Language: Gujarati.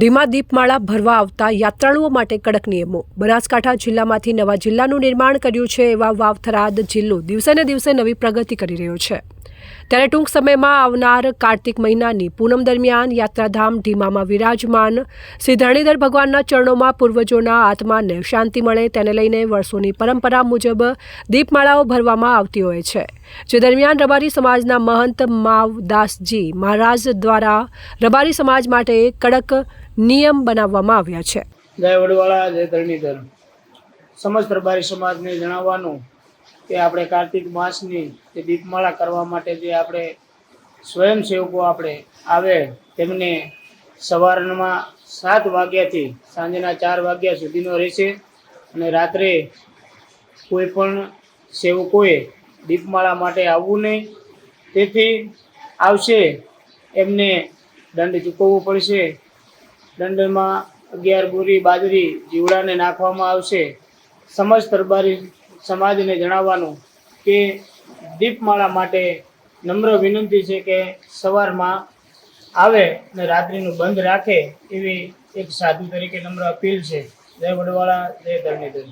ધીમા દીપમાળા ભરવા આવતા યાત્રાળુઓ માટે કડક નિયમો. બનાસકાંઠા જિલ્લામાંથી નવા જિલ્લાનું નિર્માણ કર્યું છે એવા વાવથરાદ જિલ્લો દિવસે ને દિવસે નવી પ્રગતિ કરી રહ્યો છે. ત્યારે ટૂંક સમયમાં આવનાર કાર્તિક મહિનાની પૂનમ દરમિયાન યાત્રાધામ ઢીમામાં વિરાજમાન. શ્રી ધરણીધર ભગવાનના ચરણોમાં પૂર્વજોના આત્માને શાંતિ મળે તેને લઈને વર્ષોની પરંપરા મુજબ દીપમાળાઓ ભરવામાં આવતી હોય છે. જે દરમિયાન રબારી સમાજના મહંત માવદાસજી મહારાજ દ્વારા રબારી સમાજ માટે કડક નિયમ બનાવવામાં આવ્યા છે. જય વડવાળા જય ધરણીધર સમસ્ત રબારી સમાજને જણાવવાનું કે આપણે કાર્તિક માસની જે દીપમાળા કરવા માટે જે આપણે સ્વયંસેવકો આપણે આવે, તેમને સવારમાં સાત વાગ્યાથી સાંજના ચાર વાગ્યા સુધીનો રહેશે. અને રાત્રે કોઈ પણ સેવકોએ દીપમાળા માટે આવવું નહીં. તેથી આવશે, એમને દંડ ચૂકવવો પડશે. દંડમાં અગિયાર બોરી બાજરી જીવડાને નાખવામાં આવશે. સમજ દરબારી સમાજને જણાવવાનું કે દીપમાળા માટે નમ્ર વિનંતી છે કે સવારમાં આવે અને રાત્રિનું બંધ રાખે એવી એક સાધુ તરીકે નમ્ર અપીલ છે. જય વડવાળા, જય ધરણીધર